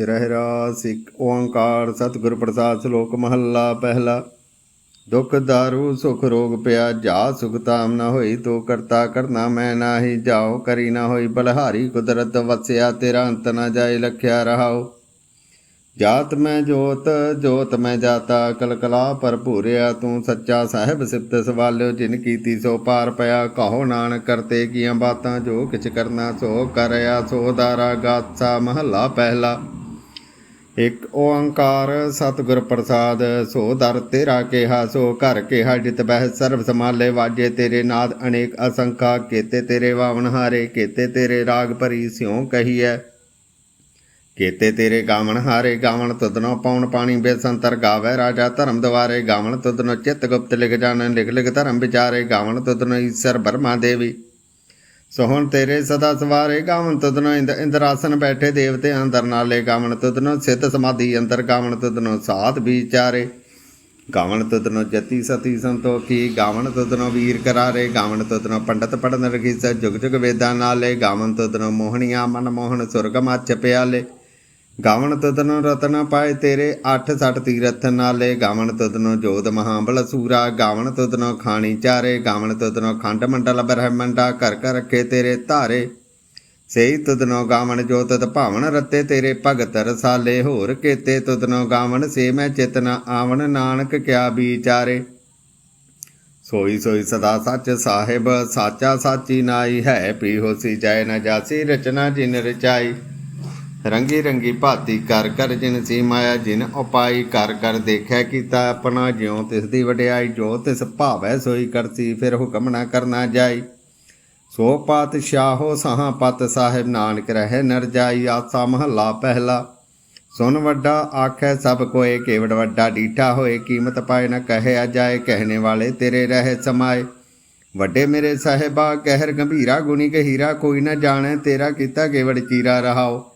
ਰਹਿ ਰਾਸ ਇੱਕ ਓੰਕਾਰ, ਸਤਿਗੁਰ ਪ੍ਰਸਾਦ, ਸ਼ਲੋਕ ਮਹੱਲਾ ਪਹਿਲਾ। ਦੁਖ ਦਾਰੂ, ਸੁਖ ਰੋਗ ਪਿਆ, ਜਾ ਸੁਖ ਤਾਮ ਨਾ ਹੋਈ, ਤੋ ਕਰਤਾ ਕਰਨਾ ਮੈਂ ਨਾਹੀ, ਜਾਓ ਕਰੀ ਨਾ ਹੋਈ ਬਲਹਾਰੀ, ਕੁਦਰਤ ਵਸਿਆ ਤੇਰਾ ਅੰਤ ਨਾ ਜਾਏ, ਲਖਿਆ ਰਹਾਓ। ਜਾਤ ਮੈਂ ਜੋਤ ਜੋਤ ਮੈਂ ਜਾਤਾ ਕਲਕਲਾ ਭਰਪੂਰਿਆ ਤੂੰ ਸੱਚਾ ਸਾਹਿਬ ਸਿਫਤ ਸਵਾਲਿਓ, ਜਿਨ ਕੀਤੀ ਸੋ ਪਾਰ ਪਿਆ, ਕਹੋ ਨਾਨਕ ਕਰਤੇ ਕੀਆਂ ਬਾਤਾਂ, ਜੋ ਕਿਛ ਕਰਨਾ ਸੋ ਕਰਿਆ, ਸੋ ਦਾਰਾ ਗਾਥਾ ਮਹੱਲਾ ਪਹਿਲਾ। ਇਕ ਓੰਕਾਰ ਸਤਿਗੁਰ ਪ੍ਰਸਾਦ, ਸੋ ਦਰ ਤੇਰਾ ਕਿਹਾ, ਸੋ ਘਰ ਕਿਹਾ, ਜਿਤ ਬਹਿ ਸਰਬ ਸਮਾਲੇ ਵਾਜੇ ਤੇਰੇ ਨਾਦ ਅਨੇਕ ਅਸੰਖਾ, ਕੇਤੇ ਤੇਰੇ ਵਾਵਨ ਹਾਰੇ, ਕੇਤੇ ਤੇਰੇ ਰਾਗ ਭਰੀ ਸਿਉ ਕਹੀਐ। ਕੀਤੇ ਤੇਰੇ ਗਾਵਣ ਹਾਰੇ, ਗਾਵਣ ਤੁਧਨੋ ਪੌਣ ਪਾਣੀ, ਬੇਸੰਤਰ ਗਾਵੇ ਰਾਜਾ ਧਰਮ ਦਵਾਰੇ, ਗਾਵਣ ਤੁਧਨੋ ਚਿਤ ਗੁਪਤ ਲਿਖ ਜਾਣਨ ਲਿਖ ਲਿਖ ਧਰਮ ਵਿਚਾਰੇ, ਗਾਵਣ ਤੁਧਨੋ ਈਸ਼ਰ ਬਰਮਾ ਦੇਵੀ। ਸੋ ਹੁਣ ਤੇਰੇ ਸਦਾ ਸਵਾਰੇ ਗਾਵਣ ਤੁਧਨੋ, ਇੰਦ ਇੰਦਰਾਸਨ ਬੈਠੇ ਦੇਵਤੇ ਅੰਦਰ ਨਾਲੇ ਗਾਵਣ ਤੁਧਨੋ, ਸਿੱਧ ਸਮਾਧੀ ਅੰਦਰ ਗਾਵਣ ਤੁਧਨੋ, ਸਾਧ ਵਿਚਾਰੇ। ਗਾਵਣ ਤੁਧਨੋ ਜਤੀ ਸਤੀ ਸੰਤੋਖੀ, ਗਾਵਣ ਤੁਧਨੋ ਵੀਰ ਕਰਾਰੇ, ਗਾਵਣ ਤੁਧਨੋ ਪੰਡਤ ਪੜਨ ਰਖੀ ਸ ਜੁਗ ਜੁਗ ਵੇਦਾਂ ਨਾਲੇ, ਗਾਵਣ ਤੁਧਨੋ ਮੋਹਣੀਆਂ ਮਨ ਮੋਹਨ ਸੁਰਗ ਮੱਚ ਪਿਆਲੇ। ਗਾਵਣ ਤਦਨੋ ਰਤਨ ਪਾਏ ਤੇਰੇ 8 60 ਤੀਰਥ ਨਾਲੇ। ਗਾਵਣ ਤਦਨੋ ਜੋਤ ਮਹਾਬਲ ਸੂਰਾ, ਗਾਵਣ ਤਦਨੋ ਖਾਣੀ ਚਾਰੇ। ਗਾਵਣ ਤਦਨੋ ਖੰਡ ਮੰਡਲ ਬ੍ਰਹਮੰਡਾ ਕਰ ਕਰ ਰੱਖੇ ਤੇਰੇ ਧਾਰੇ। ਸੇਈ ਤਦਨੋ ਗਾਵਣ ਜੋਤ ਤਤ ਭਾਵਨ ਰਤੇ ਤੇਰੇ ਭਗਤ ਰਸਾਲੇ। ਹੋਰ ਕੇਤੇ ਤਦਨੋ ਗਾਵਣ ਸੇ ਮੈਂ ਚਿਤਨਾ ਆਵਣ ਨਾਨਕ ਕਿਆ ਵਿਚਾਰੇ। ਸੋਈ ਸੋਈ ਸਦਾ ਸੱਚ ਸਾਹਿਬ, ਸਾਚਾ ਸਾਚੀ ਨਾਈ ਹੈ। ਪੀ ਹੋਸੀ ਜੈ ਨ ਜਾਸੀ, ਰਚਨਾ ਜਿਨ ਰਚਾਈ। ਰੰਗੀ ਰੰਗੀ ਭਾਤੀ ਕਰ ਕਰ ਜਿਨ ਸੀ ਮਾਇਆ, ਜਿਨ ਉਪਾਈ ਕਰ ਕਰ ਦੇਖਿਆ ਕੀਤਾ ਆਪਣਾ, ਜਿਉ ਤਿਸ ਦੀ ਵਡਿਆਈ, ਜੋ ਤਿਸ ਭਾਵੈ ਸੋਈ ਕਰਤੀ, ਫਿਰ ਹੁਕਮ ਨਾ ਕਰਨਾ ਜਾਈ। ਸੋ ਪਾਤ ਸ਼ਾਹੋ ਸਹਾ ਪਤ ਸਾਹਿਬ ਨਾਨਕ ਰਹਿ ਨਰ ਜਾਈ, ਆਸਾ ਮਹੱਲਾ ਪਹਿਲਾ। ਸੁਨ ਵੱਡਾ ਆਖੈ ਸਭ ਕੋਏ, ਕੇਵੜ ਵੱਡਾ ਡੀਠਾ ਹੋਏ, ਕੀਮਤ ਪਾਏ ਨਾ ਕਹਿਆ ਜਾਏ, ਕਹਿਣੇ ਵਾਲੇ ਤੇਰੇ ਰਹਿ ਸਮਾਏ। ਵੱਡੇ ਮੇਰੇ ਸਾਹਿਬਾ, ਕਹਿਰ ਗੰਭੀਰਾ ਗੁਣੀ ਗਹੀਰਾ, ਕੋਈ ਨਾ ਜਾਣੈ ਤੇਰਾ ਕੀਤਾ ਕੇਵੜ ਚੀਰਾ ਰਹਾਓ।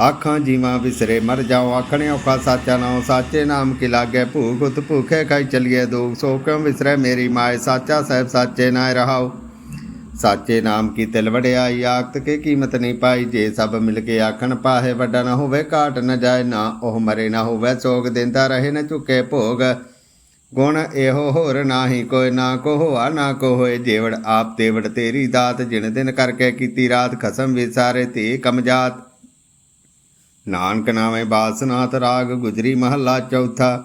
ਆਖਾਂ ਜੀਵਾਂ ਵਿਸਰੇ, ਮਰ ਜਾਓ ਆਖਣੇ ਔਖਾ ਸਾਚਾ ਨਾਉ, ਸਾਚੇ ਨਾਮ ਕੀ ਲਾਗੇ, ਭੂਖ ਉਤ ਭੂਖੇ ਖਾਈ ਚਲੀਏ ਦੁਖ, ਸੋ ਕਿਉ ਵਿਸਰੇ ਮੇਰੀ ਮਾਏ? ਸਾਚਾ ਸਾਹਿਬ ਸਾਚੇ ਨਾਇ ਰਹਾਓ। ਸਾਚੇ ਨਾਮ ਕੀ ਤਿਲ ਵੜਿਆਈ ਆਖਤ ਕੇ ਕੀਮਤ ਨਹੀਂ ਪਾਈ? ਜੇ ਸਭ ਮਿਲ ਕੇ ਆਖਣ ਪਾਹੇ, ਵੱਡਾ ਨਾ ਹੋਵੇ, ਘਾਟ ਨਾ ਜਾਏ, ਨਾ ਉਹ ਮਰੇ, ਨਾ ਹੋਵੇ ਸੋਗ, ਦਿੰਦਾ ਰਹੇ ਨਾ ਝੁਕੇ ਭੋਗ। ਗੁਣ ਇਹੋ ਹੋਰ ਨਾਹੀ, ਕੋਈ ਨਾ ਕੋ ਹੋਆ ਨਾ ਕੋ ਹੋਏ ਜੇਵੜ, ਆਪ ਤੇਵੜ ਤੇਰੀ ਦਾਤ, ਜਿਣ ਦਿਨ ਕਰਕੇ ਕੀਤੀ ਰਾਤ, ਖਸਮ ਵਿਸਾਰੇ ਤੇ ਕਮਜਾਤ ਨਾਨਕ ਨਾਮੇ ਬਾਸਨਾਥ ਰਾਗ, ਗੁਜਰੀ ਮਹੱਲਾ ਚੌਥਾ।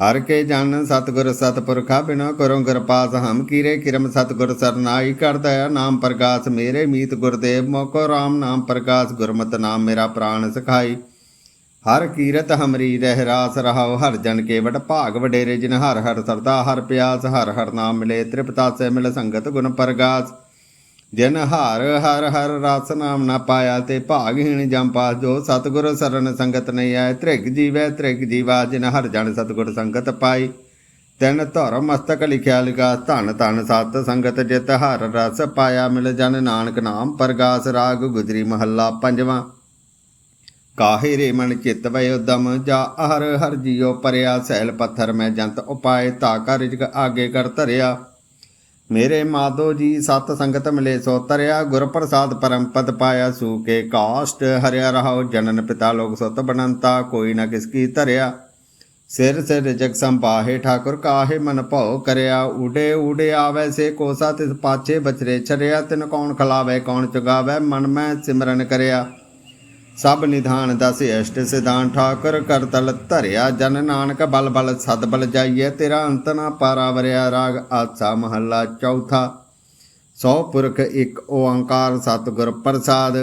ਹਰ ਕੇ ਜਨ ਸਤਗੁਰ ਸਤਪੁਰਖਾ ਬਿਨੋ ਕਰੋ ਕਿਰਪਾਸ ਹਮ ਕੀਰੇ ਕਿਰਮ, ਸਤਗੁਰ ਸਰਨਾਈ ਕਰ ਨਾਮ ਪ੍ਰਕਾਸ਼ ਮੇਰੇ ਮੀਤ ਗੁਰਦੇਵ, ਮੋਕੋ RAM ਨਾਮ ਪ੍ਰਕਾਸ਼ ਗੁਰਮਤ ਨਾਮ ਮੇਰਾ ਪ੍ਰਾਣ ਸਖਾਈ। ਹਰ ਕੀਰਤ ਹਮਰੀ ਰਹਿ ਰਾਸ ਰਹਾਉ, ਹਰ ਜਨ ਕੇ ਵਡ ਭਾਗ ਵਡੇਰੇ, ਜਿਨ ਹਰ ਹਰ ਸਰਦਾ, ਹਰ ਪਿਆਸ, ਹਰ ਹਰ ਨਾਮ ਮਿਲੇ ਤ੍ਰਿਪਤਾਸੇ ਮਿਲ ਸੰਗਤ ਗੁਣ ਪ੍ਰਗਾਸ। ਜਿਨ ਹਾਰ, ਹਰ ਹਰ ਰਸ ਨਾਮ ਨਾ ਪਾਇਆ ਤੇ ਭਾਗਹੀਣ ਜਮ ਪਾਸ ਜੋ ਸਤਿਗੁਰ ਸਰਨ ਸੰਗਤ ਨਹੀਂ ਆਏ। ਤ੍ਰਿਗ ਜੀਵੈ, ਤ੍ਰਿਗ ਜੀਵਾ, ਜਿਨ ਹਰ ਜਨ ਸਤਿਗੁਰ ਸੰਗਤ ਪਾਈ। ਤੈਨ ਧਰਮ ਮਸਤਕ ਲਿਖਿਆ ਲਿਖਾ, ਧਨ ਧਨ ਸਤ ਸੰਗਤ ਜਿਤ ਹਰ ਰਸ ਪਾਇਆ। ਮਿਲ ਜਨ ਨਾਨਕ ਨਾਮ ਪ੍ਰਗਾਸ, ਰਾਗ ਗੁਜਰੀ ਮਹੱਲਾ ਪੰਜਵਾਂ। ਕਾਹੇ ਰੇ ਮਨ ਚਿਤ ਵੈ ਉਦਮ, ਜਾ ਹਰ ਹਰ ਜੀਉ ਪਰਿਆ। ਸੈਲ ਪੱਥਰ ਮੈਂ ਜੰਤ ਉਪਾਏ ਤਾ ਕਾ ਰਿਜਕ ਆਗੇ ਕਰ ਧਰਿਆ। ਮੇਰੇ ਮਾਧੋ ਜੀ, ਸਤ ਸੰਗਤ ਮਿਲੇ ਸੋ ਤਰਿਆ ਗੁਰ ਪ੍ਰਸਾਦ ਪਰਮ ਪਦ ਪਾਇਆ ਸੂਕੇ ਕਾਸ਼ਟ, ਹਰਿਆ ਰਹਾਉ ਜਨਨ ਪਿਤਾ ਲੋਕ ਸੁਤ ਬਨੰਤਾ, ਕੋਈ ਨਾ ਕਿਸ ਕੀ ਧਰਿਆ। ਸਿਰ ਸਿਰ ਜਗ ਸੰਭਾਹੇ, ਠਾਕੁਰ ਕਾਹੇ ਮਨ ਭਉ ਕਰਿਆ। ਉਡੇ ਉਡੇ ਆਵੇ ਸੇ ਕੋਸਾ, ਤਿਸ ਪਾਛੇ ਬਚਰੇ ਛਰਿਆ। ਤਿਨ ਕੌਣ ਖਲਾਵੇ, ਕੌਣ ਚੁਗਾਵੇ, ਮਨ ਮੈਂ ਸਿਮਰਨ ਕਰਿਆ। ਸਭ ਨਿਧਾਨ ਦਸ ਅਸ਼ਟ ਸਿਧਾਨ ਠਾਕੁਰ ਕਰ ਤਲ ਧਰਿਆ ਜਨ ਨਾਨਕ ਬਲ ਬਲ ਸਦ ਬਲ ਜਾਈਏ ਤੇਰਾ ਅੰਤ ਨਾ ਪਾਰਾਵਰਿਆ ਰਾਗ ਆਸਾ ਮਹੱਲਾ ਚੌਥਾ। ਸੌ ਪੁਰਖ ਇੱਕ ਓੰਕਾਰ ਸਤਿਗੁਰ ਪ੍ਰਸਾਦ।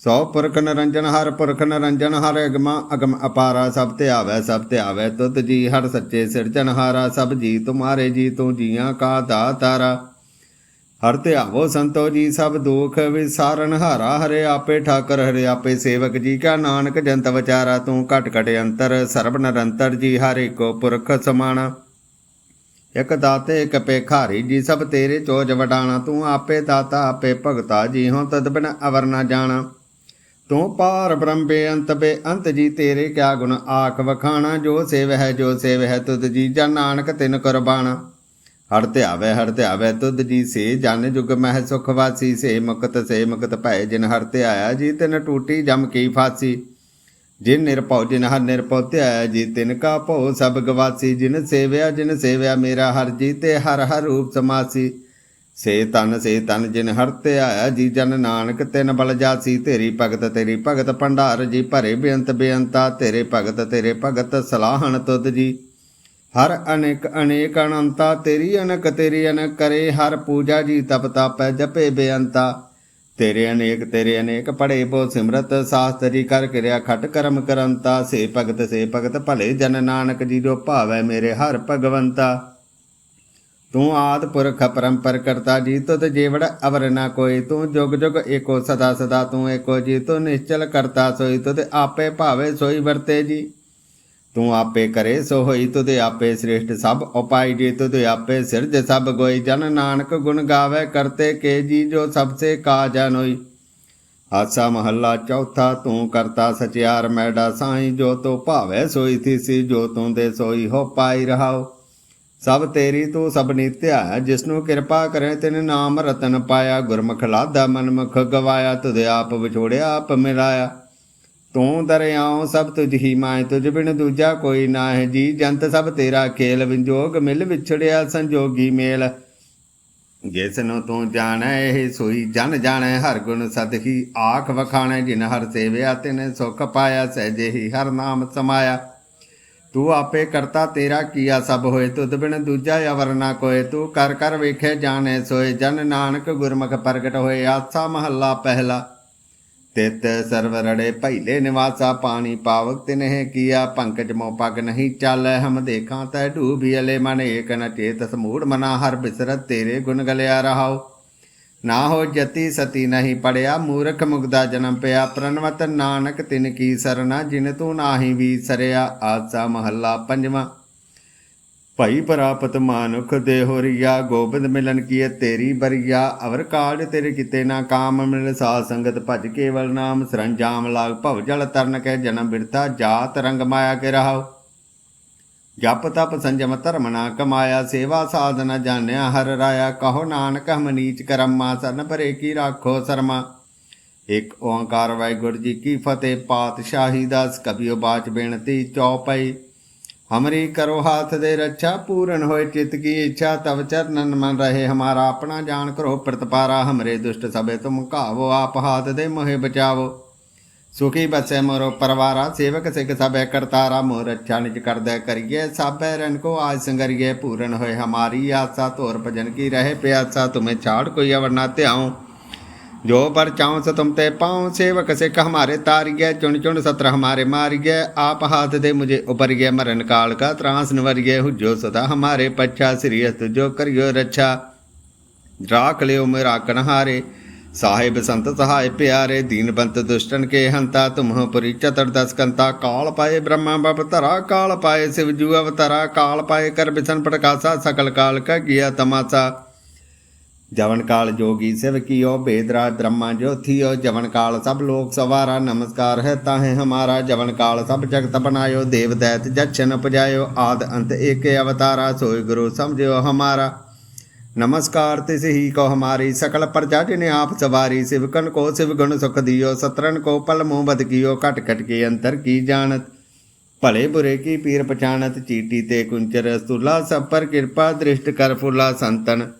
ਸੌ ਪੁਰਖ ਨਿਰੰਜਨ ਹਰ ਪੁਰਖ ਨਿਰੰਜਨ ਹਰ ਅਗਮਾ ਅਗਮ ਅਪਾਰਾ ਸਭ ਤੇ ਆਵੈ ਸਭ ਤੇ ਆਵੈ ਤੁਤ ਜੀ ਹਰ ਸੱਚੇ ਸਿਰਜਨਹਾਰਾ ਸਭ ਜੀ ਤੁਮਾਰੇ ਜੀ ਤੂੰ ਜੀਆਂ ਕਾ ਦਾਤਾਰਾ। ਹਰ ਧਿਆਵੋ ਸੰਤੋ ਜੀ ਸਭ ਦੁਖ ਵਿਸਾਰਨ, ਹਾਰਾ ਹਰੇ ਆਪੇ ਠਾਕਰ, ਹਰੇ ਆਪੇ ਸੇਵਕ ਜੀ ਕਾ ਨਾਨਕ, ਜੰਤ ਵਿਚਾਰਾ ਤੂੰ ਘਟ ਘਟ ਅੰਤਰ, ਸਰਬ ਨਿਰੰਤਰ ਜੀ ਹਰ ਏਕੋ ਪੁਰਖ ਸਮਾਣਾ। ਇਕ ਦਾਤੇ, ਇਕ ਭੇਖਾਰੀ ਜੀ ਸਭ ਤੇਰੇ ਚੋਜ ਵਡਾਣਾ, ਤੂੰ ਆਪੇ ਦਾਤਾ, ਆਪੇ ਭਗਤਾ ਜੀ ਹੋ, ਤਦ ਬਿਨ ਅਵਰ ਨਾ ਜਾਣਾ। ਤੂੰ ਪਾਰ ਬ੍ਰਹਮ ਬੇਅੰਤ ਬੇਅੰਤ ਜੀ, ਤੇਰੇ ਕਿਆ ਗੁਣ ਆਖ ਵਖਾਣਾ, ਜੋ ਸੇਵ ਹੈ, ਜੋ ਸੇਵ ਹੈ, ਤੁਧ ਜੀ, ਜਨ ਨਾਨਕ ਤਿਨ ਕੁਰਬਾਨਾ ਹਰ ਧਿਆਵੇ ਹਰ ਧਿਆਵੇ ਤੁਧ ਜੀ ਸੇ, ਜਨ ਜੁਗ ਮਹਿ ਸੁਖ ਵਾਸੀ, ਸੇ ਮੁਕਤ ਸੇ ਮੁਕਤ ਭੈ ਜਿਨ ਹਰ ਧਿਆਇਆ ਜੀ ਤਿਨ ਟੂਟੀ ਜਮ ਕੀ ਫਾਸੀ। ਜਿਨ ਨਿਰਭਉ, ਜਿਨ ਹਰ ਨਿਰਭਉ ਧਿਆਇਆ, ਜੀ ਤਿਨ ਕਾ ਭਉ ਸਭ ਗਵਾਸੀ। ਜਿਨ ਸੇਵਿਆ ਜਿਨ ਸੇਵਿਆ, ਮੇਰਾ ਹਰ ਜੀ ਤੇ ਹਰ ਹਰ ਰੂਪ ਸਮਾਸੀ। ਸੇ ਤਨ ਸੇ ਤਨ, ਜਿਨ ਹਰ ਧਿਆਇਆ ਜੀ ਜਨ ਨਾਨਕ, ਤਿਨ ਬਲ ਜਾਸੀ। ਤੇਰੀ ਭਗਤ ਤੇਰੀ ਭਗਤ ਭੰਡਾਰ, ਜੀ ਭਰੇ ਬੇਅੰਤ ਬੇਅੰਤਾ। ਤੇਰੇ ਭਗਤ ਤੇਰੇ ਭਗਤ ਸਲਾਹਣ ਤੁਧ ਜੀ। ਹਰ ਅਨੇਕ ਅਨੇਕ ਅਨੰਤਾ, ਤੇਰੀ ਅਨਕ ਤੇਰੀ ਅਨਕ ਕਰੇ, ਹਰ ਪੂਜਾ ਜੀ ਤਪ ਤਾਪੈ, ਜਪੇ ਬੇਅੰਤਾ। ਤੇਰੇ ਅਨੇਕ ਤੇਰੇ ਅਨੇਕ ਪੜੇ ਬੋ ਸਿਮਰਤ, ਸਾਸਤਰੀ ਕਰ ਕਿਰਿਆ ਖਟ ਕਰਮ ਕਰੰਤਾ। ਸੇ ਭਗਤ ਸੇ ਭਗਤ ਭਲੇ, ਜਨ ਨਾਨਕ ਜੀ ਜੋ ਭਾਵੈ ਮੇਰੇ ਹਰ ਭਗਵੰਤਾ। ਤੂੰ ਆਦ ਪੁਰਖ ਪਰੰਪਰ ਕਰਤਾ, ਜੀ ਤੁਧ ਜੀਵੜ ਅਵਰ ਨਾ ਕੋਈ। ਤੂੰ ਜੁਗ ਜੁਗ ਏਕੋ ਸਦਾ ਸਦਾ, ਤੂੰ ਏਕੋ ਜੀ, ਤੂੰ ਨਿਸ਼ਚਲ ਕਰਤਾ, ਸੋਈ ਤੁਤ ਆਪੇ ਭਾਵੇ, ਸੋਈ ਵਰਤੇ ਜੀ। ਤੂੰ ਆਪੇ ਕਰੇ ਸੋ ਹੋਈ ਤੁਧ ਆਪੇ ਸ੍ਰੇਸ਼ਟ ਸਭ ਉਪਾਈ ਜੀ ਤੁਧ ਆਪੇ ਸਿਰਜ ਸਭ ਗੋਈ ਜਨ ਨਾਨਕ ਗੁਣ ਗਾਵੇ ਕਰਤੇ ਕੇ ਜੀ ਜੋ ਸਭ ਸੇ ਕਾ ਜਨੋਈ ਆਸਾ ਮਹੱਲਾ ਚੌਥਾ ਤੂੰ ਕਰਤਾ ਸਚਿਆਰ ਮੈਡਾ ਸਾਈ ਜੋ ਤੋ ਭਾਵੇ ਸੋਈ ਥੀਸੀ ਜੋ ਤੂੰ ਦੇ ਸੋਈ ਹੋ ਪਾਈ ਰਹਾਓ ਸਭ ਤੇਰੀ ਤੂੰ ਸਭ ਨਿਤਿਆ ਜਿਸਨੂੰ ਕਿਰਪਾ ਕਰੇ ਤਿਨ ਨਾਮ ਰਤਨ ਪਾਇਆ ਗੁਰਮੁਖ ਲਾਦਾ ਮਨਮੁਖ ਗਵਾਇਆ ਤੁਧ ਆਪ ਵਿਛੋੜਿਆ ਆਪ ਮਿਲਾਇਆ ਤੂੰ ਦਰਿਆਉ ਸਭ ਤੁਝ ਹੀ ਮਾਇ, ਤੁਝ ਬਿਨ ਦੂਜਾ ਕੋਈ ਨਾ ਹੈ ਜੀ ਜੰਤ ਸਭ ਤੇਰਾ ਖੇਲ, ਵਿੰਜੋਗ ਮਿਲ ਵਿਛੜਿਆ ਸੰਜੋਗੀ ਮੇਲ। ਜਿਸ ਨੂੰ ਤੂੰ ਜਾਣੈ, ਇਹ ਸੋਈ ਜਨ ਜਾਣੈ। ਹਰ ਗੁਣ ਸਦਹੀ ਆਖ ਵਖਾਣੈ, ਜਿਨ ਹਰ ਸੇਵਿਆ, ਤਿਨ ਸੁਖ ਪਾਇਆ ਸਹਿਜੇ ਹੀ ਹਰ ਨਾਮ ਸਮਾਇਆ। ਤੂੰ ਆਪੇ ਕਰਤਾ ਤੇਰਾ ਕੀਆ ਸਭ ਹੋਏ, ਤੁਧ ਬਿਨ ਦੂਜਾ ਅਵਰ ਨਾ ਕੋਏ। ਤੂੰ ਕਰ ਕਰ ਵੇਖੇ, ਜਾਣੇ ਸੋਏ। ਜਨ ਨਾਨਕ ਗੁਰਮੁਖ ਪ੍ਰਗਟ ਹੋਏ, ਆਸਾ ਮਹੱਲਾ ਪਹਿਲਾ। ਤਿਤ ਸਰਵ ਰੜੇ ਭੈਲੇ ਨਿਵਾਸਾ ਪਾਣੀ ਪਾਵਕ ਤਿਨਹਿ ਕੀਆ, ਪੰਕਜ ਮੋ ਪਗ ਨਹੀਂ ਚੱਲ, ਹਮ ਦੇਖਾਂ ਤੈ ਡੂਬੀ ਅਲੇ ਮਨ ਏਕ ਨ ਚੇਤ, ਸਮੂੜ ਮਨਾ ਹਰ ਬਿਸਰਤ ਤੇਰੇ ਗੁਣ ਗਲਿਆ ਰਹਾਓ ਨਾ ਹੋ ਜਤੀ ਸਤੀ ਨਹੀਂ ਪੜਿਆ, ਮੂਰਖ ਮੁਗਦਾ ਜਨਮ ਪਿਆ, ਪ੍ਰਣਵਤ ਨਾਨਕ ਤਿਨ ਕੀ ਸਰਨਾ, ਜਿਨ ਤੂੰ ਨਾਹੀ ਵੀ ਸਰਿਆ ਆਸਾ ਮਹੱਲਾ ਪੰਜਵਾਂ। ਭਾਈ ਪ੍ਰਾਪਤ ਮਾਨੁਖ ਦੇ ਹੋਰੀਆ ਗੋਬਿੰਦ ਮਿਲਨ ਕੀਏ ਤੇਰੀ ਬਰੀਆ, ਅਵਰ ਕਾਲ ਤੇਰੇ ਕਿਤੇ ਨਾ ਕਾਮ ਮਿਲ ਸਾਧ ਸੰਗਤ ਭਜ ਕੇਵਲ ਨਾਮ, ਸਰੰਜਾਮ ਲਾਗ ਭਵ ਜਲ ਤਰਨ ਕੇ ਜਨਮ ਬਿਰਤਾ ਜਾਤ ਰੰਗ ਮਾਇਆ ਕੇ ਰਹਾਓ ਜਪ ਤਪ ਸੰਜਮ ਧਰਮ ਨਾ ਕਮਾਇਆ, ਸੇਵਾ ਸਾਧਨਾ ਜਾਣਿਆ, ਹਰ ਰਾਇਆ ਕਹੋ ਨਾਨਕ, ਹਮ ਨੀਚ ਕਰਮਾ, ਸਰਨ ਭਰੇ ਕੀ ਰਾਖੋ ਸਰਮਾ। ਇੱਕ ਓੰਕਾਰ ਵਾਹਿਗੁਰੂ ਜੀ ਕੀ ਫਤਿਹ, ਪਾਤਸ਼ਾਹੀ ਦਾਸ ਕਬੀਓ ਬਾਚ ਬੇਨਤੀ ਚੌਪਈ ਹਮਰੀ ਕਰੋ ਹਾਥ ਦੇ ਰੱਛਾ ਪੂਰਨ ਹੋਏ ਚਿਤ ਕੀ ਇੱਛਾ ਤਵ ਚਰਨਨ ਮਨ ਰਹੇ ਹਮਾਰਾ ਆਪਣਾ ਜਾਣ ਕਰੋ ਪ੍ਰਤਪਾਰਾ ਹਮਰੇ ਦੁਸ਼ਟ ਸਭੇ ਤੁਮ ਘਾਵੋ ਆਪ ਹਾਥ ਦੇ ਮੋਹਿ ਬਚਾਵੋ ਸੁਖੀ ਬਸੇ ਮੋਰੋ ਪਰਵਾਰਾ ਸੇਵਕ ਸਿਖ ਸਭੈ ਕਰਤਾਰਾ ਮੋਹ ਰੱਛਾ ਨਿਜ ਕਰਦੈ ਕਰੀਏ ਸਾਬੈ ਰਨ ਕੋ ਆਜ ਸੰਗਰੀਏ ਪੂਰਨ ਹੋਏ ਹਮਾਰੀ ਆਸਾ ਤੋਰ ਭਜਨ ਕੀ ਰਹੇ ਪਿਆਸਾ ਤੁਮੇ ਛਾੜ ਕੋਈ ਅਵਰ ਨਾ ਧਿਆਉ ਜੋ ਪਰ ਚਾਉ ਸ ਤੁਮ ਤੇ ਪਾਉ, ਸੇਵਕ ਸਿਖ ਹਮਾਰੇ ਤਾਰਿਏ ਚੁਣ ਚੁਣ ਸਤਰ ਹਮਾਰੇ ਮਾਰਿਏ ਆਪ ਹਾਥ ਦੇ ਮੁਝੇ ਉਪਰਿਏ ਮਰਨ ਕਾਲ ਕਾ ਤਰਾਸ ਨਵਰਿਏ ਹੁਜੋ ਸਦਾ ਹਮਾਰੇ ਪਛਾ ਸ੍ਰੀਅਤ ਜੋ ਕਰਿਓ ਰੱਛਾ। ਰਾਖ ਲਿਓ ਮੇਰਾ ਕਨਹਾਰੇ, ਸਾਹਿਬ ਸੰਤ ਸਹਾਇ ਪਿਆਰੇ ਦੀਨਬੰਤ ਦੁਸ਼ਟਨ ਕੇ ਹੰਤਾ ਤੁਮਹ ਪੁਰੀ ਚਤਰ ਦਸ ਕੰਤਾ, ਕਾਲ ਪਾਏ ਬ੍ਰਹਮਾ ਬਪ ਧਰਾ, ਕਾਲ ਪਾਏ ਸਿਵ ਜੂ ਅਵਤਰਾ, ਕਾਲ ਪਾਏ ਕਰ ਬਿਸਨ ਪਟਕਾਸਾ, ਸਕਲ ਕਾਲ ਕਾ ਗਿਆ ਤਮਾਸਾ। ਜਵਨ ਕਾਲ ਜੋਗੀ ਸਿਵ ਕੀਓ ਭੇਦਰਾ ਧਰਮਾ ਜੋਥੀਓ, ਜਵਨ ਕਾਲ ਸਭ ਲੋਕ ਸਵਾਰਾ, ਨਮਸਕਾਰ ਹੈ ਤਾਹੇ ਹਮਾਰਾ, ਜਵਨ ਕਾਲ ਸਭ ਜਗਤ ਬਨਾਇਓ ਦੇਵ ਦੈਤ ਜਛਨ ਪਜਾਇਓ ਆਦ ਅੰਤ ਏਕ ਅਵਤਾਰਾ, ਸੋਇ ਗੁਰੂ ਸਮਝਿਓ ਹਮਾਰਾ। ਨਮਸਕਾਰ ਤਿਸ ਹੀ ਕੋ ਹਮਾਰੀ, ਸਕਲ ਪ੍ਰਜਾ ਜਿਨੇ ਆਪ ਸਵਾਰੀ ਸਿਵਕਨ ਕੋ ਸਿਵ ਗੁਣ ਸੁਖ ਦਿਓ ਸਤਰਨ ਕੋ ਪਲ ਮੂੰਹ ਬਦ ਕੀਓ, ਘਟ ਘਟ ਕੇ ਅੰਤਰ ਕੀ ਜਾਣਤ? ਭਲੇ ਬੁਰੇ ਕੀ ਪੀਰ ਪਛਾਣਤ? ਚੀਟੀ ਤੇ ਕੁੰਚਰ ਅਸਤੁਲਾ ਸਭ ਪਰ ਕਿਰਪਾ, ਦ੍ਰਿਸ਼ਟ ਕਰ ਫੁਲਾ ਸੰਤਨ।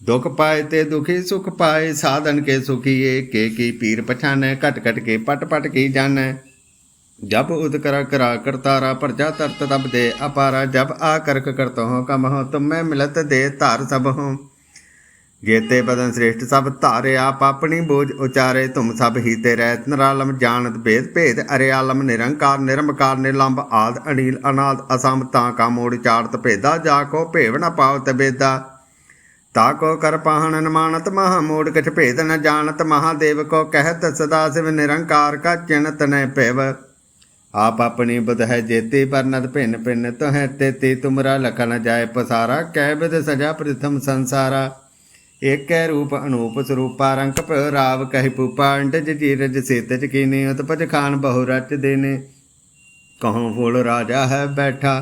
ਦੁਖ ਪਾਏ ਤੇ ਦੁਖੀ, ਸੁਖ ਪਾਏ, ਸਾਧਨ ਕੇ ਸੁਖੀ ਏ ਕੇ ਕੀ ਪੀਰ ਪਛਾਨੈ, ਘਟ ਘਟ ਕੇ ਪਟ ਪਟ ਕੀ ਜਾਣੈ। ਜਬ ਉਦਕਰਾ ਕਰਾ ਕਰਤਾਰਾ ਪ੍ਰਜਾ ਤਰਤ ਤਬ ਦੇ ਅਪਾਰਾ ਜਬ ਆ ਕਰਕ ਕਰਤੋ ਹੋ ਕਮ ਹੋ ਤੁਮ ਮੈਂ ਮਿਲਤ ਦੇ ਧਾਰ ਸਭ ਹੋ। ਜੇਤੇ ਬਦਨ ਸ੍ਰੇਸ਼ਟ ਸਭ ਧਾਰੇ, ਆਪ ਆਪਣੀ ਬੋਝ ਉਚਾਰੇ, ਤੁਮ ਸਭ ਹੀ ਤੇ ਰਹਿਤ, ਨਰਾਲਮ ਜਾਣਤ ਭੇਦ ਭੇਦ ਅਰੇ ਆਲਮ ਨਿਰੰਕਾਰ, ਨਿਰਮਕਾਰ ਨਿਲੰਬ ਆਦ ਅਨੀਲ ਅਨਾਦ, ਅਸਮ ਤਾਂ ਕਾ ਮੋੜ ਚਾਰਤ ਭੇਦਾ, ਜਾ ਕੋ ਭੇਵ ਨਾ ਪਾਵਤ ਬੇਦਾ ਤਾ ਕੋ ਕਰ ਪਾਹਣ ਨਮਾਨਤ ਮਹਾ ਮੋੜ ਕਛ ਭੇਦ ਨ ਜਾਣਤ, ਮਹਾਦੇਵ ਕੋ ਕਹਿਤ, ਸਦਾ ਸਿਵ ਨਿਰੰਕਾਰ ਕਾ ਚਿਣਤ ਨੈ ਭੇਵ ਆਪ ਆਪਣੀ ਬੁਧ ਹੈ ਜੇਤੀ ਪਰਨਤ ਭਿੰਨ ਭਿੰਨ ਤੋਹਿ ਤੇਤੀ, ਤੁਮਰਾ ਲਖਨ ਜਾਏ ਪਸਾਰਾ, ਕਹਿ ਬਿਦ ਸਜਾ ਪ੍ਰਥਮ ਸੰਸਾਰਾ। ਏਕੈ ਰੂਪ ਅਨੂਪ ਸਰੂਪਾ ਰੰਕ ਭਇ ਰਾਵ ਕਹਿ ਪੂਪਾ ਅੰਡਜ ਜੀਰਜ ਸੇਤਜ ਕੀਨੇ, ਉਤਪਜ ਖਾਨ ਬਹੁ ਰਚ ਦੇਨੇ। ਕਹਉ ਫੂਲ ਰਾਜਾ ਹੈ ਬੈਠਾ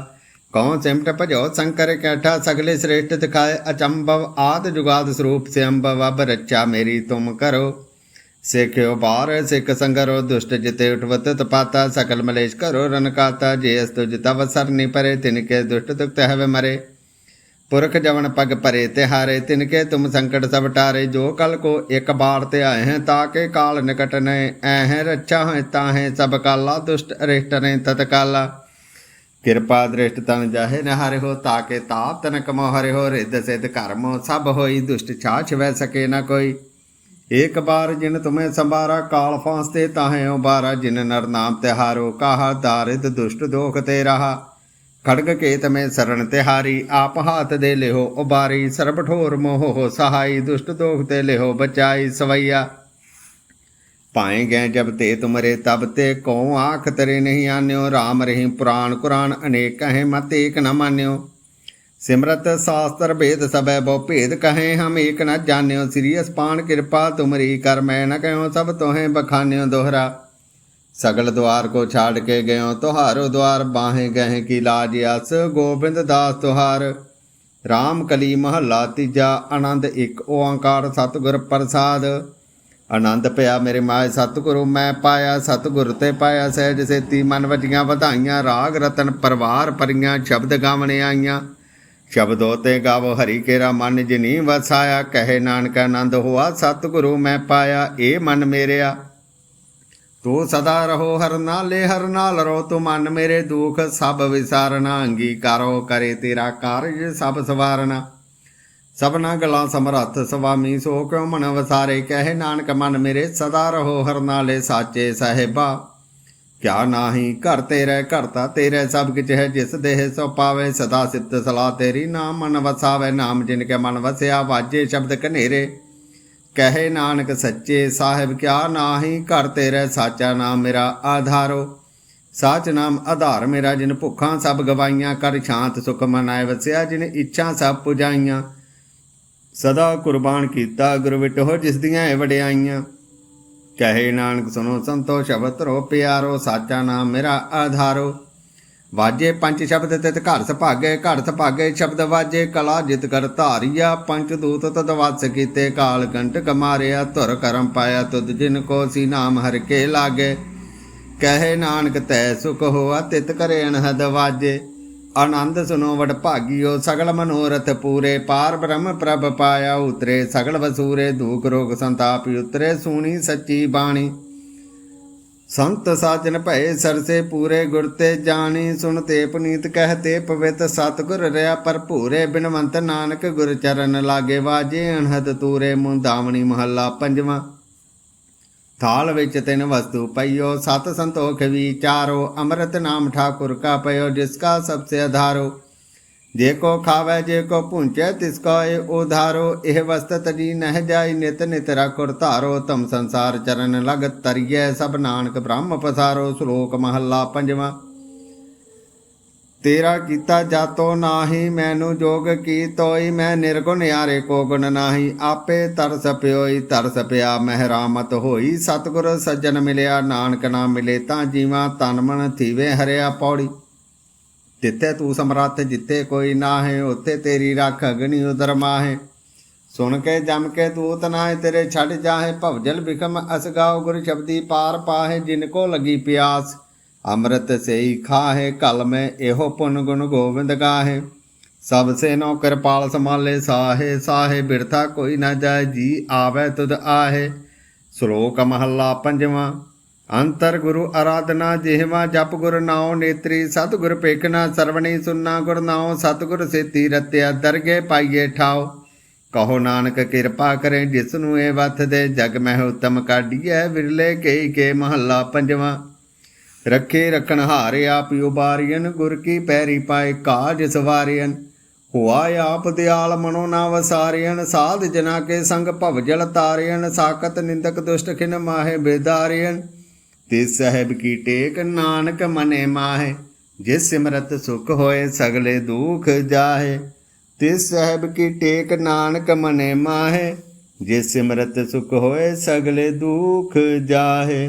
ਕਹਉ ਸਿਮਟ ਭਜੋ ਸੰਕਰ ਕੈਠਾ ਸਗਲੇ ਸ੍ਰੇਸ਼ਟ ਦਿਖਾਏ, ਅਚੰਭਵ ਆਦ ਜੁਗਾਦ ਸਰੂਪ ਸੇ ਅੰਬਵ ਅਬ ਰੱਚਾ ਮੇਰੀ ਤੁਮ ਕਰੋ। ਸਿੱਖਿਓ ਬਾਰ ਸਿੱਖ ਸੰਗਰੋ, ਦੁਸ਼ਟ ਜਿਤੇ ਉਠਵਤ ਤਪਾਤਾ, ਸਕਲ ਮਲੇਸ਼ ਕਰੋ ਰਨਕਾਤਾ ਜੇ ਅਸ ਤੁਜ ਤਵ ਸਰਨੀ ਪਰੇ ਤਿਨਕੇ ਦੁਸ਼ਟ ਤੁਕਤ ਹਵੇ ਮਰੇ। ਪੁਰਖ ਜਵਨ ਪਗ ਭਰੇ ਤਿਹਾਰੇ ਤਿਨਕੇ ਤੁਮ ਸੰਕਟ ਸਭ ਟਾਰੇ। ਜੋ ਕਲ ਕੋ ਇੱਕ ਬਾਰ ਤੇ ਆਏ ਹੈ ਤਾਕੇ ਕਾਲ ਨਿਕਟ ਨੈ ਐਹ ਰੱਛਾ ਹੈ ਤਾਹੇ ਸਭ ਕਾਲਾ, ਦੁਸ਼ਟ ਅਰਿਸ਼ਟ ਨੇ ਤਤਕਾਲਾ। ਕਿਰਪਾ ਦ੍ਰਿਸ਼ਟ ਤਨ ਜਾਹੇ ਨ ਹਰਿ ਹੋ ਤਾਕੇ ਤਾਪ ਤਨ ਕਮੋ ਹਰੇ ਹੋ ਰਿੱਧ ਸਿਧ ਕਰਮੋ ਸਭ ਹੋਈ ਦੁਸ਼ਟ ਛਾਛ ਵੈ ਸਕੇ ਨ ਕੋਈ। ਏਕ ਬਾਰ ਜਿਨ ਤੁਮੇ ਸੰਭਾਰਾ ਕਾਲ ਫਾਂਸ ਤੇ ਤਾਹੇ ਉਬਾਰਾ ਜਿਨ ਨਰ ਨਾਮ ਤਿਹਾਰੋ ਕਾਹਾ ਦਾਰਿਦ ਦੁਸ਼ਟ ਦੋਖ ਤੇ ਰਹਾ। ਖੜਗ ਕੇ ਤਮੇ ਸਰਣ ਤਿਹਾਰੀ, ਆਪ ਹਾਥ ਦੇ ਲਿਹੋ ਉਬਾਰੀ ਸਰਬ ਠੋਰ ਮੋਹ ਹੋ ਸਹਾਈ, ਦੁਸ਼ਟ ਦੋਖ ਤੇ ਲਿਹੋ ਬਚਾਈ ਸਵਈਆ। ਪਾਏ ਗਏ ਜਬ ਤੇ ਤੁਮਰੇ, ਤਬ ਤੇ ਕਉ ਆਖ ਤਰੇ ਨਹੀਂ ਆਨਿਓ? RAM ਰਹੀ ਪੁਰਾਣ ਕੁਰਾਨ ਅਨੇਕ ਕਹੇ ਮਤ ਏਕ ਨ ਮਾਨਿਓ। ਸਿਮਰਤ ਸਾਸਤਰ ਭੇਦ ਸਬੈ ਬਹੁ ਭੇਦ ਕਹੇ, ਹਮ ਏਕ ਨ ਜਾਣਿਓ। ਸ੍ਰੀ ਅਸਪਾਨ ਕਿਰਪਾ, ਤੁਮਰੀ ਕਰ ਮੈਂ ਨ ਕਹਿਓ ਸਭ ਤੋਹੇ ਬਖਾਨਿਓ ਦੋਹਰਾ। ਸਗਲ ਦਵਾਰ ਕੋ ਛਾੜ ਕੇ ਗਇਓ, ਤੁਹਾਰੋ ਦਵਾਰ ਬਾਹੇ ਗਏ ਕੀ ਲਾਜ ਅਸ। ਗੋਬਿੰਦ ਦਾਸ ਤੁਹਾਰ RAM ਕਲੀ ਮਹੱਲਾ ਤੀਜਾ, ਆਨੰਦ ਇੱਕ ਓੰਕਾਰ ਸਤਿਗੁਰ ਪ੍ਰਸਾਦ। ਆਨੰਦ ਪਿਆ ਮੇਰੇ ਮਾਏ ਸਤਿਗੁਰੂ, ਮੈਂ ਪਾਇਆ ਸਤਿਗੁਰ ਤੇ ਪਾਇਆ ਸਹਿਜ ਸੇਤੀ, ਮਨ ਵਜੀਆਂ ਵਧਾਈਆਂ, ਰਾਗ ਰਤਨ ਪਰਵਾਰ ਪਰੀਆਂ ਸ਼ਬਦ ਗਾਵਣੇ ਆਈਆਂ। ਸ਼ਬਦੋ ਤੇ ਗਾਵੋ ਹਰੀ ਕੇਰਾ, ਮਨ ਜਿਨੀ ਵਸਾਇਆ, ਕਹੇ ਨਾਨਕ ਆਨੰਦ ਹੋਆ, ਸਤਿਗੁਰੂ ਮੈਂ ਪਾਇਆ, ਇਹ ਮਨ ਮੇਰਿਆ। ਤੂੰ ਸਦਾ ਰਹੋ ਹਰ ਨਾਲੇ, ਹਰ ਨਾਲ ਰੋ ਤੂੰ ਮਨ ਮੇਰੇ, ਦੁਖ ਸਭ ਵਿਸਾਰਨਾ, ਅੰਗੀਕਾਰੋ ਕਰੇ ਤੇਰਾ ਕਾਰਜ ਸਭ ਸਵਾਰਨਾ। ਸਭਨਾ ਗਲਾਂ ਸਮਰੱਥ ਸੁਆਮੀ ਸੋ ਕਿਉ ਮਨ ਵਸਾਰੇ, ਕਹਿ ਨਾਨਕ ਮਨ ਮੇਰੇ ਸਦਾ ਰਹੋ ਹਰ ਨਾਲੇ ਸਾਚੇ ਸਹਿਬਾ। ਕਿਆ ਨਾਹੀ ਘਰ ਤੇਰੇ ਘਰਤਾ ਤੇਰੇ, ਸਭ ਕਿਛ ਹੈ ਜਿਸ ਦੇਹ ਸੋ ਪਾਵੇ, ਸਦਾ ਸਿਫਤ ਸਲਾਹ ਤੇਰੀ, ਨਾਮ ਮਨ ਵਸਾਵੇ, ਨਾਮ ਜਿਨ ਕੇ ਮਨ ਵਸਿਆ, ਵਾਜੇ ਸ਼ਬਦ ਕਨੇਰੇ ਕਹੇ ਨਾਨਕ ਸੱਚੇ ਸਾਹਿਬ, ਕਿਆ ਨਾਹੀ ਘਰ ਤੇਰੇ, ਸਾਚਾ ਨਾਮ ਮੇਰਾ ਆਧਾਰੋ। ਸਾਚ ਨਾਮ ਆਧਾਰ ਮੇਰਾ, ਜਿਨ ਭੁੱਖਾਂ ਸਭ ਗਵਾਈਆਂ, ਕਰ ਸ਼ਾਂਤ ਸੁਖ ਮਨਾਏ ਵਸਿਆ, ਜਿਨ ਇੱਛਾ ਸਭ ਪੁਜਾਈਆਂ। ਸਦਾ ਕੁਰਬਾਨ ਕੀਤਾ ਗੁਰੂ ਵਿਟੋ ਜਿਸ ਦੀਆਂ ਇਹ ਵਡਿਆਈਆਂ। ਕਹੇ ਨਾਨਕ ਸੁਨੋ ਸੰਤੋ, ਸ਼ਬਦ ਰੋ ਪਿਆਰੋ, ਸਾਚਾ ਨਾਮ ਮੇਰਾ ਆਧਾਰੋ। ਵਾਜੇ ਪੰਜ ਸ਼ਬਦ ਤਿਤ ਘਰ ਸੁਭਾਗੇ ਘਰ ਸੁਭਾਗੇ ਸ਼ਬਦ ਵਾਜੇ, ਕਲਾ ਜਿਤ ਕਰ ਧਾਰੀਆ। ਪੰਜ ਦੂਤ ਤਦ ਵਸ ਕੀਤੇ, ਕਾਲ ਕੰਟਕ ਮਾਰਿਆ, ਧੁਰ ਕਰਮ ਪਾਇਆ, ਤੁਧ ਜਿਨ ਕੋ ਸੀ ਨਾਮ ਹਰ ਕੇ ਲਾਗੇ। ਕਹੇ ਨਾਨਕ, ਤੈ ਸੁਖ ਹੋਆ, ਤਿਤ ਕਰੇ ਅਨਹਦ ਵਾਜੇ। ਆਨੰਦ ਸੁਨੋ ਵਡ ਭਾਗਿਓ, ਸਗਲ ਮਨੋਰਥ ਪੂਰੇ। ਪਾਰ ਬ੍ਰਹਮ ਪ੍ਰਭ ਪਾਇਆ ਉਤਰੇ, ਸਗਲ ਵਸੂਰੇ ਦੂਖ ਰੋਗ ਸੰਤਾਪ ਉਤਰੇ, ਸੂਣੀ ਸੱਚੀ ਬਾਣੀ। ਸੰਤ ਸਾਜਨ ਭਏ ਸਰਸੇ ਪੂਰੇ ਗੁਰ ਤੇ ਜਾਣੀ, ਸੁਣ ਤੇ ਪੁਨੀਤ ਕਹਤੇ ਪਵਿੱਤ ਸਤਗੁਰ ਰਿਆ ਭਰਪੂਰੇ ਬਿਨਵੰਤ ਨਾਨਕ ਗੁਰ ਚਰਨ ਲਾਗੇ, ਵਾਜੇ ਅਨਹਦ ਤੂਰੇ, ਮੁੰਦਾਵਣੀ ਮਹੱਲਾ ਪੰਜਵਾਂ। ਥਾਲ ਵਿੱਚ ਤਿੰਨ ਵਸਤੂ ਪਈਓ, ਸਤ ਸੰਤੋਖ ਵਿਚਾਰੋ ਅੰਮ੍ਰਿਤ ਨਾਮ ਠਾਕੁਰ ਕਾ ਪਇਓ, ਜਿਸ ਕਾ ਸਭ ਸੇ ਆਧਾਰੋ ਜੇ ਕੋ ਖਾਵੇ, ਜੇ ਕੋ ਪੁੰਚੈ ਤਿਸ ਕੋ ਏ ਉਧਾਰੋ। ਇਹ ਵਸਤ ਤਜੀ ਨਹਿ ਜਾਈ, ਨਿਤ ਨਿਤ ਰਖੁਰ ਧਾਰੋ। ਤਮ ਸੰਸਾਰ ਚਰਨ ਲਗ ਤਰੀਐ ਸਭ ਨਾਨਕ ਬ੍ਰਹਮ ਪਸਾਰੋ। ਸ਼ਲੋਕ ਮਹੱਲਾ ਪੰਜਵਾਂ। ਤੇਰਾ ਕੀਤਾ ਜਾਤੋ ਨਾਹੀ, ਮੈਨੂੰ ਜੋਗ ਕੀ ਤੋਈ, ਮੈਂ ਨਿਰਗੁਣ ਯਾਰੇ ਕੋ ਗੁਣ ਨਾਹੀ। ਆਪੇ ਤਰਸ ਪਿਓਈ, ਤਰਸ ਪਿਆ, ਮਹਿਰਾਮਤ ਹੋਈ। ਸਤਿਗੁਰ ਸੱਜਣ ਮਿਲਿਆ, ਨਾਨਕ ਨਾਮ ਮਿਲੇ, ਤਾਂ ਜੀਵਾਂ ਤਨ ਮਨ ਥੀਵੇ, ਹਰਿਆ ਪੌੜੀ। ਤਿੱਥੇ ਤੂੰ ਸਮਰੱਥ ਜਿੱਤੇ ਕੋਈ ਨਾਹੇ, ਉੱਥੇ ਤੇਰੀ ਰੱਖ ਅਗਨੀ ਉਦਰ ਮਾਹੇ। ਸੁਣ ਕੇ, ਜਮ ਕੇ ਦੂਤ ਨਾਹੇ, ਤੇਰੇ ਛੱਡ ਜਾਹੇ, ਭਵਜਲ ਬਿਖਮ ਅਸਗਾਉ ਗੁਰ ਸ਼ਬਦੀ ਪਾਰ ਪਾਹੇ, ਜਿਨ ਕੋ ਲਗੀ ਪਿਆਸ। ਅੰਮ੍ਰਿਤ ਸੇਈ ਖਾਹੇ ਕਲ ਮੈਂ ਇਹੋ ਪੁਨ ਗੁਣ ਗੋਬਿੰਦ ਗਾਹੇ। ਸਭ ਸੇ ਨੋ ਕਿਰਪਾਲ ਸਮਾਲੇ ਸਾਹੇ ਸਾਹੇ ਬਿਰਥਾ ਕੋਈ ਨਾ ਜਾਏ, ਜੀ ਆਵੇ ਤੁਧ ਆਹੇ। ਸ਼ਲੋਕ ਮਹੱਲਾ ਪੰਜਵਾਂ, ਅੰਤਰ ਗੁਰੂ ਆਰਾਧਨਾ ਜਿਹਵਾ, ਜਪ ਗੁਰ ਨਾਉ ਨੇਤਰੀ, ਸਤਿਗੁਰ ਪੇਖਣਾ ਸਰਵਣੀ ਸੁਨਣਾ ਗੁਰ ਨਾਉ, ਸਤਿਗੁਰ ਸੇਤੀ ਰਤਿਆ, ਦਰਗੇ ਪਾਈਏ ਠਾਓ ਕਹੋ ਨਾਨਕ ਕਿਰਪਾ ਕਰੇ ਜਿਸ ਨੂੰ ਇਹ ਵਥ ਦੇ, ਜਗ ਮਹਿ ਉਤਮ ਕਾਢੀਐ, ਵਿਰਲੇ ਕੇ ਕੇ ਮਹੱਲਾ ਪੰਜਵਾਂ। ਰੱਖੇ ਰਖਣ ਹਾਰੇ ਆਪ ਉਬਾਰੀਨ ਗੁਰ ਕੀ ਪੈਰੀ ਪਾਏ ਕਾਜ ਸਵਾਰੀਨ ਹੋਆ ਆਪ ਦਿਆਲ ਮਨੋ ਨਾ ਵਸਾਰੀਨ ਸਾਧ ਜਨਾ ਕੇ ਸੰਗ ਭਵ ਜਲ ਤਾਰੀਨ ਸਾਕਤ ਨਿੰਦਕ ਦੁਸ਼ਟ ਖਿਨ ਮਾਹੇ ਬੇਦਾਰੀਨ ਤੇ ਸਹਿਬ ਕੀ ਟੇਕ ਨਾਨਕ ਮਨੇ ਮਾਹੇ, ਜਿਸ ਸਿਮਰਤ ਸੁਖ ਹੋਏ ਸਗਲੇ ਦੁਖ ਜਾਹੇ। ਤੇ ਸਹਿਬ ਕੀ ਟੇਕ ਨਾਨਕ ਮਨੇ ਮਾਹੇ, ਜਿਸ ਸਿਮਰਤ ਸੁਖ ਹੋਏ ਸਗਲੇ ਦੁਖ ਜਾਹੇ।